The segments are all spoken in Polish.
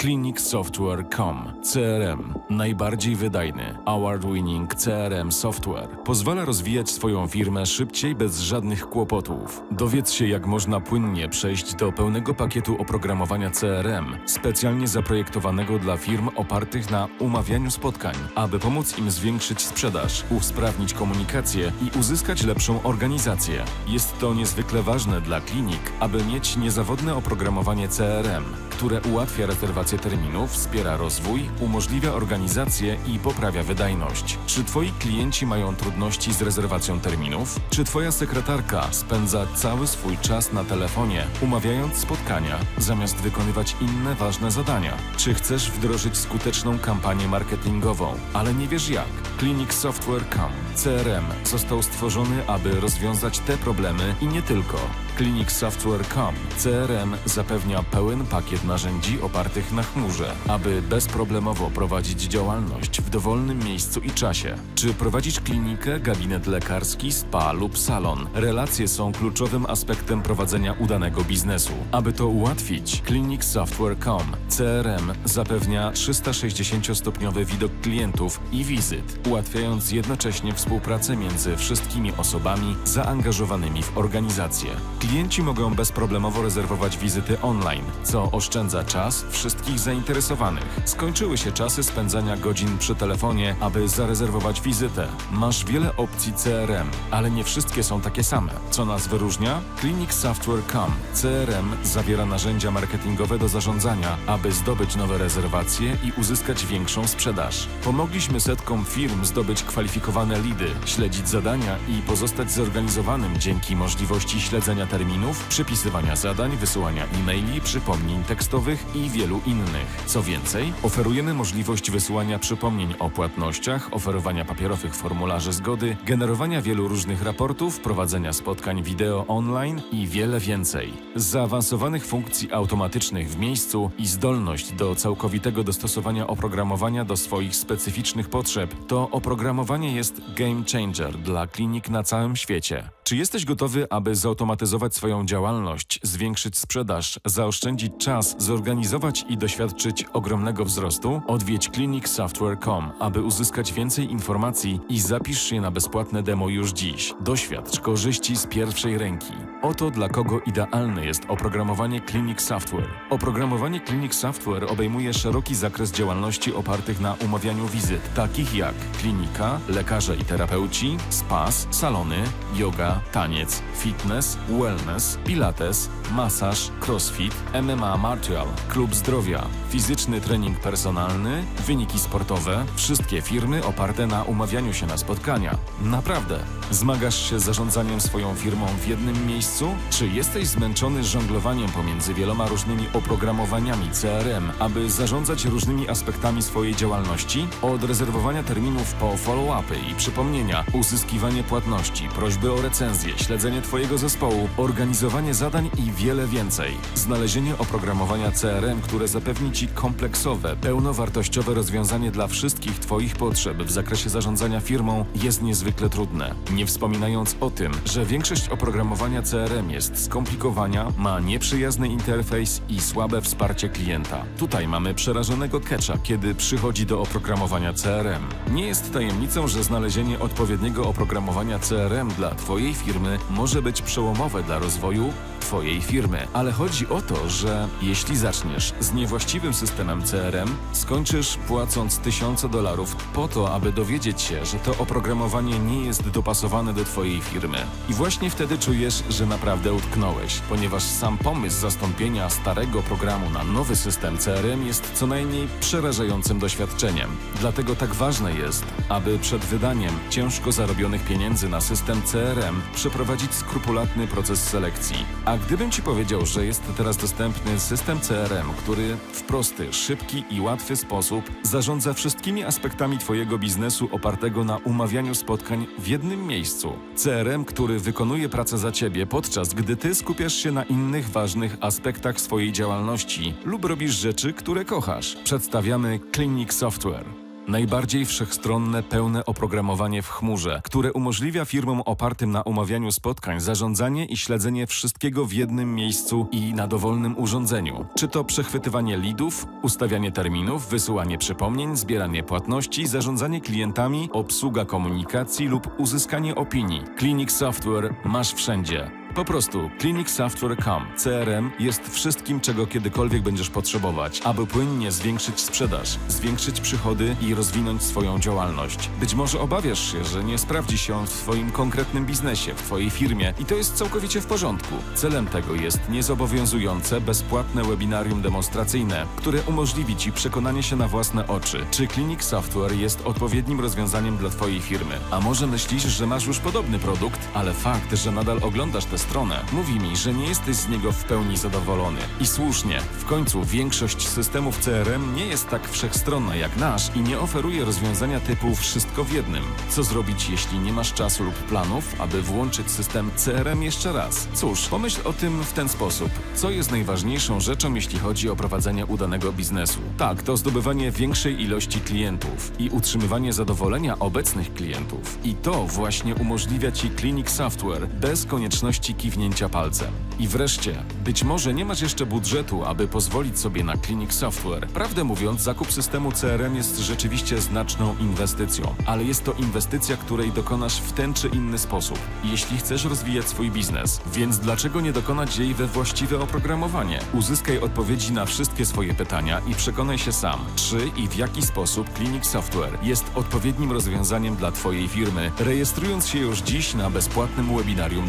ClinicSoftware.com CRM, najbardziej wydajny, award-winning CRM software, pozwala rozwijać swoją firmę szybciej bez żadnych kłopotów. Dowiedz się, jak można płynnie przejść do pełnego pakietu oprogramowania CRM, specjalnie zaprojektowanego dla firm opartych na umawianiu spotkań, aby pomóc im zwiększyć sprzedaż, usprawnić komunikację i uzyskać lepszą organizację. Jest to niezwykle ważne dla klinik, aby mieć niezawodne oprogramowanie CRM, które ułatwia rezerwację terminów, wspiera rozwój, umożliwia organizację i poprawia wydajność. Czy Twoi klienci mają trudności z rezerwacją terminów? Czy Twoja sekretarka spędza cały swój czas na telefonie, umawiając spotkania, zamiast wykonywać inne ważne zadania? Czy chcesz wdrożyć skuteczną kampanię marketingową, ale nie wiesz jak? ClinicSoftware.com CRM został stworzony, aby rozwiązać te problemy i nie tylko. ClinicSoftware.com CRM zapewnia pełen pakiet narzędzi opartych na chmurze, aby bezproblemowo prowadzić działalność w dowolnym miejscu i czasie. Czy prowadzić klinikę, gabinet lekarski, spa lub salon? Relacje są kluczowym aspektem prowadzenia udanego biznesu. Aby to ułatwić, ClinicSoftware.com CRM zapewnia 360-stopniowy widok klientów i wizyt, ułatwiając jednocześnie współpracę między wszystkimi osobami zaangażowanymi w organizację. Klienci mogą bezproblemowo rezerwować wizyty online, co oszczędza czas wszystkich zainteresowanych. Skończyły się czasy spędzania godzin przy telefonie, aby zarezerwować wizytę. Masz wiele opcji CRM, ale nie wszystkie są takie same. Co nas wyróżnia? ClinicSoftware.com CRM zawiera narzędzia marketingowe do zarządzania, aby zdobyć nowe rezerwacje i uzyskać większą sprzedaż. Pomogliśmy setkom firm zdobyć kwalifikowane lidy, śledzić zadania i pozostać zorganizowanym dzięki możliwości śledzenia terminów, przypisywania zadań, wysyłania e-maili, przypomnień tekstowych i wielu innych. Co więcej, oferujemy możliwość wysyłania przypomnień o płatnościach, oferowania papierowych formularzy zgody, generowania wielu różnych raportów, prowadzenia spotkań wideo online i wiele więcej. Z zaawansowanych funkcji automatycznych w miejscu i zdolność do całkowitego dostosowania oprogramowania do swoich specyficznych potrzeb, to oprogramowanie jest game changer dla klinik na całym świecie. Czy jesteś gotowy, aby zautomatyzować swoją działalność, zwiększyć sprzedaż, zaoszczędzić czas, zorganizować i doświadczyć ogromnego wzrostu? Odwiedź clinicsoftware.com, aby uzyskać więcej informacji i zapisz się na bezpłatne demo już dziś. Doświadcz korzyści z pierwszej ręki. Oto dla kogo idealne jest oprogramowanie Clinic Software. Oprogramowanie Clinic Software obejmuje szeroki zakres działalności opartych na umawianiu wizyt, takich jak klinika, lekarze i terapeuci, spas, salony, yoga, taniec, fitness, wellness, pilates, masaż, crossfit, MMA martial, klub zdrowia, fizyczny trening personalny, wyniki sportowe, wszystkie firmy oparte na umawianiu się na spotkania. Naprawdę. Zmagasz się z zarządzaniem swoją firmą w jednym miejscu? Czy jesteś zmęczony żonglowaniem pomiędzy wieloma różnymi oprogramowaniami CRM, aby zarządzać różnymi aspektami swojej działalności? Od rezerwowania terminów po follow-upy i przypomnienia, uzyskiwanie płatności, prośby o recenzję, śledzenie Twojego zespołu, organizowanie zadań i wiele więcej. Znalezienie oprogramowania CRM, które zapewni Ci kompleksowe, pełnowartościowe rozwiązanie dla wszystkich Twoich potrzeb w zakresie zarządzania firmą jest niezwykle trudne. Nie wspominając o tym, że większość oprogramowania CRM jest skomplikowania, ma nieprzyjazny interfejs i słabe wsparcie klienta. Tutaj mamy przerażonego catcha, kiedy przychodzi do oprogramowania CRM. Nie jest tajemnicą, że znalezienie odpowiedniego oprogramowania CRM dla Twojej firmy może być przełomowe dla rozwoju Twojej firmy. Ale chodzi o to, że jeśli zaczniesz z niewłaściwym systemem CRM, skończysz płacąc tysiące dolarów po to, aby dowiedzieć się, że to oprogramowanie nie jest dopasowane do Twojej firmy. I właśnie wtedy czujesz, że naprawdę utknąłeś, ponieważ sam pomysł zastąpienia starego programu na nowy system CRM jest co najmniej przerażającym doświadczeniem. Dlatego tak ważne jest, aby przed wydaniem ciężko zarobionych pieniędzy na system CRM przeprowadzić skrupulatny proces selekcji. A gdybym Ci powiedział, że jest teraz dostępny system CRM, który w prosty, szybki i łatwy sposób zarządza wszystkimi aspektami Twojego biznesu opartego na umawianiu spotkań w jednym miejscu. CRM, który wykonuje pracę za Ciebie, podczas gdy Ty skupiasz się na innych ważnych aspektach swojej działalności lub robisz rzeczy, które kochasz. Przedstawiamy Clinic Software. Najbardziej wszechstronne, pełne oprogramowanie w chmurze, które umożliwia firmom opartym na umawianiu spotkań zarządzanie i śledzenie wszystkiego w jednym miejscu i na dowolnym urządzeniu. Czy to przechwytywanie lidów, ustawianie terminów, wysyłanie przypomnień, zbieranie płatności, zarządzanie klientami, obsługa komunikacji lub uzyskanie opinii. Clinic Software masz wszędzie. Po prostu clinicsoftware.com CRM jest wszystkim, czego kiedykolwiek będziesz potrzebować, aby płynnie zwiększyć sprzedaż, zwiększyć przychody i rozwinąć swoją działalność. Być może obawiasz się, że nie sprawdzi się on w Twoim konkretnym biznesie, w Twojej firmie i to jest całkowicie w porządku. Celem tego jest niezobowiązujące, bezpłatne webinarium demonstracyjne, które umożliwi Ci przekonanie się na własne oczy, czy Clinic Software jest odpowiednim rozwiązaniem dla Twojej firmy. A może myślisz, że masz już podobny produkt, ale fakt, że nadal oglądasz tę stronę, mówi mi, że nie jesteś z niego w pełni zadowolony. I słusznie, w końcu większość systemów CRM nie jest tak wszechstronna jak nasz i nie oferuje rozwiązania typu wszystko w jednym. Co zrobić, jeśli nie masz czasu lub planów, aby włączyć system CRM jeszcze raz? Cóż, pomyśl o tym w ten sposób. Co jest najważniejszą rzeczą, jeśli chodzi o prowadzenie udanego biznesu? Tak, to zdobywanie większej ilości klientów i utrzymywanie zadowolenia obecnych klientów. I to właśnie umożliwia Ci Clinic Software bez konieczności kiwnięcia palcem. I wreszcie, być może nie masz jeszcze budżetu, aby pozwolić sobie na Clinic Software. Prawdę mówiąc, zakup systemu CRM jest rzeczywiście znaczną inwestycją, ale jest to inwestycja, której dokonasz w ten czy inny sposób, jeśli chcesz rozwijać swój biznes. Więc dlaczego nie dokonać jej we właściwe oprogramowanie? Uzyskaj odpowiedzi na wszystkie swoje pytania i przekonaj się sam, czy i w jaki sposób Clinic Software jest odpowiednim rozwiązaniem dla Twojej firmy, rejestrując się już dziś na bezpłatnym webinarium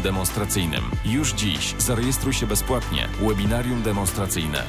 Już dziś zarejestruj się bezpłatnie. Webinarium demonstracyjne.